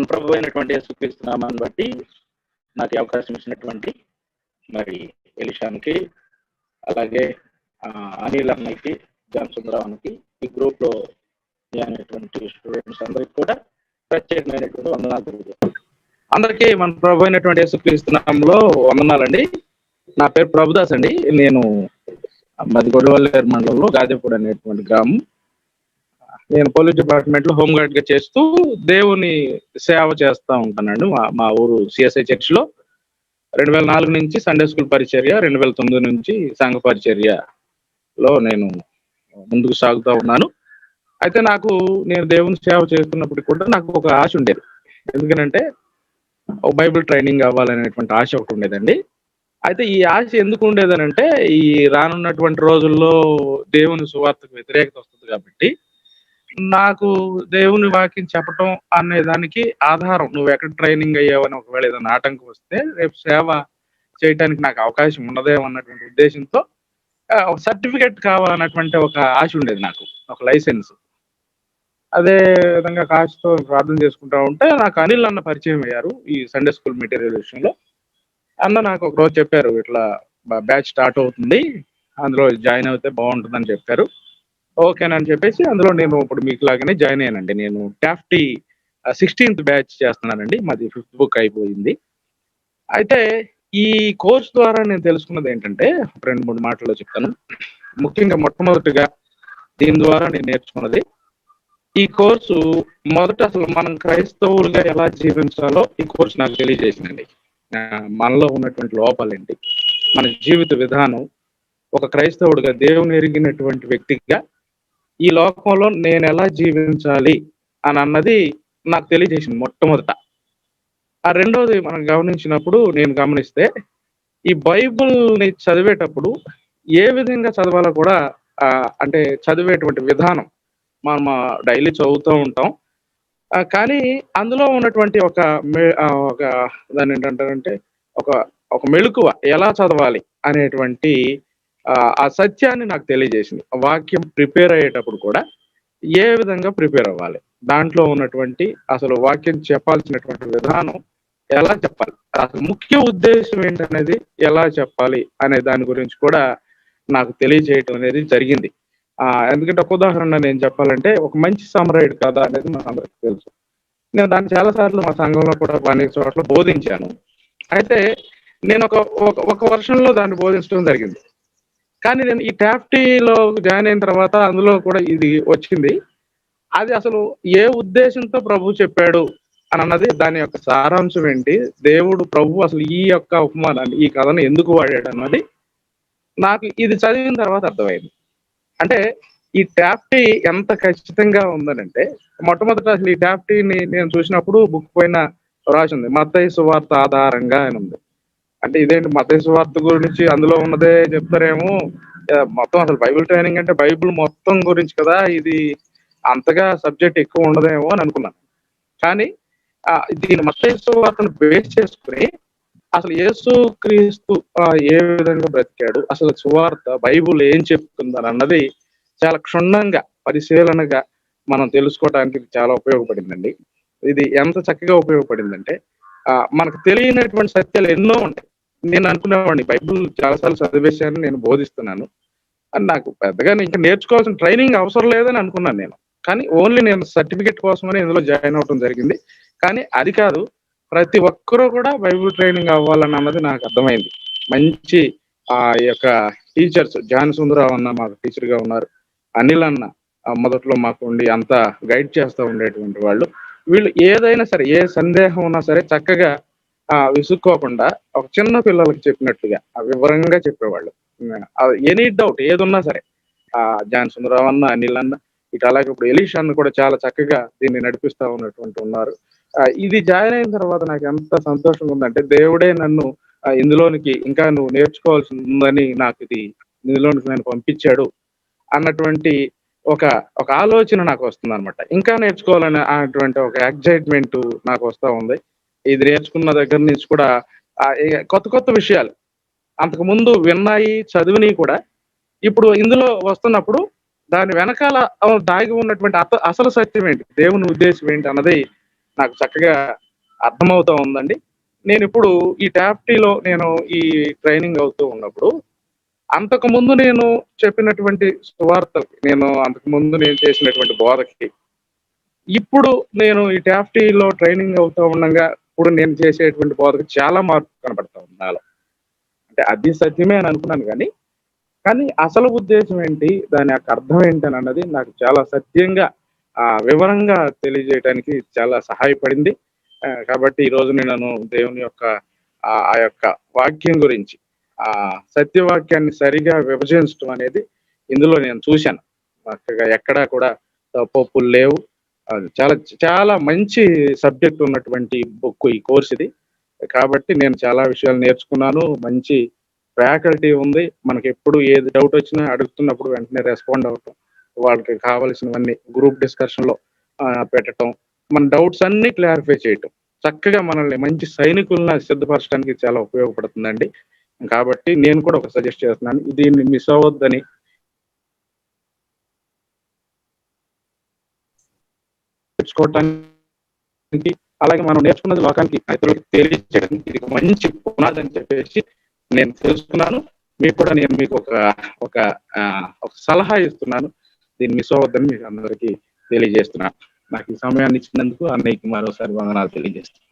మన ప్రభు అయినటువంటి యేసుక్రీస్తున్నామని బట్టి నాకు అవకాశం ఇచ్చినటువంటి మరి ఎలిషాన్కి అలాగే అనిల్ అన్నయ్యకి జాన్ ఈ గ్రూప్లో అయినటువంటి స్టూడెంట్స్ అందరికి కూడా ప్రత్యేకమైనటువంటి వందనాలు తెలియజేస్తాను. అందరికీ మన ప్రభు అయినటువంటి యేసుక్రీస్తునామంలో వందనాలండి. నా పేరు ప్రభుదాస్ అండి. నేను మరి గొడవల్లేరు మండలంలో గాజేపూడి అనేటువంటి గ్రామం. నేను పోలీస్ డిపార్ట్మెంట్లో హోమ్ గార్డ్గా చేస్తూ దేవుని సేవ చేస్తా ఉంటానండి మా మా ఊరు సిఎస్ఐ చర్చ్లో రెండు వేల నాలుగు నుంచి సండే స్కూల్ పరిచర్య రెండు వేల తొమ్మిది నుంచి సంఘ పరిచర్యలో నేను ముందుకు సాగుతూ ఉన్నాను. అయితే నాకు నేను దేవుని సేవ చేస్తున్నప్పుడు కూడా నాకు ఒక ఆశ ఉండేది. ఎందుకనంటే ఒక బైబిల్ ట్రైనింగ్ అవ్వాలనేటువంటి ఆశ ఒకటి ఉండేదండి. అయితే ఈ ఆశ ఎందుకు ఉండేదనంటే ఈ రానున్నటువంటి రోజుల్లో దేవుని సువార్తకు వ్యతిరేకత వస్తుంది కాబట్టి నాకు దేవుని వాక్యం చెప్పటం అనే దానికి ఆధారం. నువ్వు ఎక్కడ ట్రైనింగ్ అయ్యావని ఒకవేళ ఏదైనా ఆటంకం వస్తే రేపు సేవ చేయడానికి నాకు అవకాశం ఉండదేమో అన్నటువంటి ఉద్దేశంతో ఒక సర్టిఫికెట్ కావాలన్నటువంటి ఒక ఆశ ఉండేది నాకు ఒక లైసెన్స్. అదే విధంగా కాశతో ప్రార్థన చేసుకుంటా ఉంటే నాకు అనిల్ అన్న పరిచయం అయ్యారు ఈ సండే స్కూల్ మెటీరియల్ విషయంలో. అన్న నాకు ఒక రోజు చెప్పారు ఇట్లా బ్యాచ్ స్టార్ట్ అవుతుంది అందులో జాయిన్ అవుతే బాగుంటుందని చెప్పారు. ఓకేనని చెప్పేసి అందులో నేను ఇప్పుడు మీకు లాగానే జాయిన్ అయ్యానండి. నేను టాఫ్టీ సిక్స్టీన్త్ బ్యాచ్ చేస్తున్నానండి. మాది ఫిఫ్త్ బుక్ అయిపోయింది. అయితే ఈ కోర్స్ ద్వారా నేను తెలుసుకున్నది ఏంటంటే రెండు మూడు మాటల్లో చెప్తాను. ముఖ్యంగా మొట్టమొదటిగా దీని ద్వారా నేను నేర్చుకున్నది ఈ కోర్సు మొదట అసలు మనం క్రైస్తవులుగా ఎలా జీవించాలో ఈ కోర్సు నాకు తెలియజేసిందండి. మనలో ఉన్నటువంటి లోపాలేంటి? మన జీవిత విధానం ఒక క్రైస్తవుడిగా దేవుని ఎరిగినటువంటి వ్యక్తిగా ఈ లోకంలో నేను ఎలా జీవించాలి అని అన్నది నాకు తెలియజేసింది మొట్టమొదట. ఆ రెండోది మనం గమనించినప్పుడు నేను గమనిస్తే ఈ బైబుల్ని చదివేటప్పుడు ఏ విధంగా చదవాలో కూడా అంటే చదివేటువంటి విధానం మనం డైలీ చదువుతూ ఉంటాం. కానీ అందులో ఉన్నటువంటి ఒక మె- ఒక దాన్ని ఏంటంటారంటే ఒక ఒక మెళుకువ ఎలా చదవాలి అనేటువంటి ఆ, ఆ సత్యాన్ని నాకు తెలియజేసింది. వాక్యం ప్రిపేర్ అయ్యేటప్పుడు కూడా ఏ విధంగా ప్రిపేర్ అవ్వాలి? దాంట్లో ఉన్నటువంటి అసలు వాక్యం చెప్పాల్సినటువంటి విధానం ఎలా చెప్పాలి? అసలు ముఖ్య ఉద్దేశం ఏంటనేది ఎలా చెప్పాలి అనే దాని గురించి కూడా నాకు తెలియజేయటం అనేది జరిగింది. ఆ, ఎందుకంటే ఒక ఉదాహరణ నేను చెప్పాలంటే ఒక మంచి సమరైడ్ కదా అనేది మన అందరికీ తెలుసు. నేను దాన్ని చాలా సార్లు మా సంఘంలో కూడా అనేక చోట్ల బోధించాను. అయితే నేను ఒక ఒక- ఒక వర్షంలో దాన్ని బోధించడం జరిగింది. కానీ నేను ఈ ట్యాప్టీలో జాయిన్ అయిన తర్వాత అందులో కూడా ఇది వచ్చింది. అది అసలు ఏ ఉద్దేశంతో ప్రభు చెప్పాడు అని అన్నది దాని యొక్క సారాంశం ఏంటి? దేవుడు ప్రభు అసలు ఈ యొక్క ఉపమానాన్ని ఈ కథను ఎందుకు వాడాడు అన్నది నాకు ఇది చదివిన తర్వాత అర్థమైంది. అంటే ఈ ట్యాప్టీ ఎంత ఖచ్చితంగా ఉందనంటే మొట్టమొదట అసలు ఈ ట్యాప్టీని నేను చూసినప్పుడు బుక్ పైన రాసి ఉంది. మత్తయ్య సువార్త ఆధారంగా అని ఉంది. అంటే ఇదేంటి మత్తయి సువార్త గురించి అందులో ఉన్నదే చెప్తారేమో. మొత్తం అసలు బైబిల్ ట్రైనింగ్ అంటే బైబిల్ మొత్తం గురించి కదా. ఇది అంతగా సబ్జెక్ట్ ఎక్కువ ఉండదేమో అని అనుకున్నాను. కానీ దీని మత్తయి బేస్ చేసుకుని అసలు యేసు క్రీస్తు ఏ విధంగా బ్రతికాడు అసలు సువార్త బైబుల్ ఏం చెప్తుందని అన్నది చాలా క్షుణ్ణంగా పరిశీలనగా మనం తెలుసుకోవడానికి చాలా ఉపయోగపడిందండి. ఇది ఎంత చక్కగా ఉపయోగపడిందంటే మనకు తెలియనటువంటి సత్యాలు ఎన్నో ఉంటాయి. నేను అనుకునేవాడిని. బైబిల్ చాలాసార్లు చదివేశాను నేను బోధిస్తున్నాను. అని నాకు పెద్దగా ఇంకా నేర్చుకోవాల్సిన ట్రైనింగ్ అవసరం లేదని అనుకున్నాను నేను. కానీ ఓన్లీ నేను సర్టిఫికెట్ కోసమని ఇందులో జాయిన్ అవడం జరిగింది. కానీ అది కాదు ప్రతి ఒక్కరూ కూడా బైబిల్ ట్రైనింగ్ అవ్వాలని అన్నది నాకు అర్థమైంది. మంచి ఆ యొక్క టీచర్స్ జాన్ సుందరరావు అన్న మాకు టీచర్గా ఉన్నారు. అనిల్ అన్న మొదట్లో మాకు ఉండి అంతా గైడ్ చేస్తూ ఉండేటువంటి వాళ్ళు. వీళ్ళు ఏదైనా సరే ఏ సందేహం ఉన్నా సరే చక్కగా విసుక్కోకుండా ఒక చిన్న పిల్లలకి చెప్పినట్టుగా వివరంగా చెప్పేవాళ్ళు. ఎనీ డౌట్ ఏది ఉన్నా సరే ఆ జాన్ సుందరరావు అన్న అనిల్ అన్న ఇటు అలాగే ఇప్పుడు ఎలీష్ అన్న కూడా చాలా చక్కగా దీన్ని నడిపిస్తా ఉన్నటువంటి ఉన్నారు. ఇది జాయిన్ అయిన తర్వాత నాకు ఎంత సంతోషంగా ఉందంటే దేవుడే నన్ను ఇందులోనికి ఇంకా నువ్వు నేర్చుకోవాల్సి ఉందని నాకు ఇది ఇందులోనికి నేను పంపించాడు అన్నటువంటి ఒక ఒక ఆలోచన నాకు వస్తుంది అనమాట ఇంకా నేర్చుకోవాలనే అటువంటి ఒక ఎగ్జైట్మెంట్ నాకు వస్తూ ఉంది. ఇది నేర్చుకున్న దగ్గర నుంచి కూడా కొత్త కొత్త విషయాలు. అంతకు ముందు విన్నాయి చదివినవి కూడా. ఇప్పుడు ఇందులో వస్తున్నప్పుడు దాని వెనకాల దాగి ఉన్నటువంటి అత అసలు సత్యం ఏంటి? దేవుని ఉద్దేశం ఏంటి అన్నది నాకు చక్కగా అర్థమవుతా ఉందండి. నేను ఇప్పుడు ఈ ట్యాప్టీలో నేను ఈ ట్రైనింగ్ అవుతూ ఉన్నప్పుడు అంతకు ముందు నేను చెప్పినటువంటి సువార్తలకి నేను అంతకు ముందు నేను చేసినటువంటి బోధకి ఇప్పుడు నేను ఈ ట్యాప్టీలో ట్రైనింగ్ అవుతూ ఉండగా ఇప్పుడు నేను చేసేటువంటి బోధకు చాలా మార్పు కనబడతా ఉంది నాలో. అంటే అది సత్యమే అని అనుకున్నాను కానీ కానీ అసలు ఉద్దేశం ఏంటి దాని యొక్క అర్థం ఏంటి అని అన్నది నాకు చాలా సత్యంగా ఆ, వివరంగా తెలియజేయడానికి చాలా సహాయపడింది. కాబట్టి ఈ రోజు నేను దేవుని యొక్క ఆ యొక్క వాక్యం గురించి ఆ సత్యవాక్యాన్ని సరిగా విభజించడం అనేది ఇందులో నేను చూశాను. చక్కగా ఎక్కడా కూడా తప్పులు లేవు. చాలా చాలా మంచి సబ్జెక్ట్ ఉన్నటువంటి బుక్ ఈ కోర్స్ ఇది. కాబట్టి నేను చాలా విషయాలు నేర్చుకున్నాను. మంచి ఫ్యాకల్టీ ఉంది. మనకి ఎప్పుడు ఏది డౌట్ వచ్చినా అడుగుతున్నప్పుడు వెంటనే రెస్పాండ్ అవ్వటం వాళ్ళకి కావాల్సినవన్నీ గ్రూప్ డిస్కషన్లో పెట్టటం మన డౌట్స్ అన్ని క్లారిఫై చేయటం. చక్కగా మనల్ని మంచి సైనికులను సిద్ధపరచడానికి చాలా ఉపయోగపడుతుందండి. కాబట్టి నేను కూడా ఒక సజెస్ట్ చేస్తున్నాను. దీన్ని మిస్ అవ్వద్దని తెచ్చుకోవటానికి అలాగే మనం నేర్చుకున్నది లోకానికి ఇతరులకు తెలియజేయడానికి ఇది మంచి పునాది అని చెప్పేసి నేను తెలుసుకున్నాను. మీకు కూడా నేను మీకు ఒక ఒక ఒక సలహా ఇస్తున్నాను. దీన్ని మిస్ అవ్వద్దని మీకు అందరికీ తెలియజేస్తున్నాను నాకు ఈ సమయాన్ని ఇచ్చినందుకు అన్నయ్యకి మరోసారి వందనాలు తెలియజేస్తున్నాను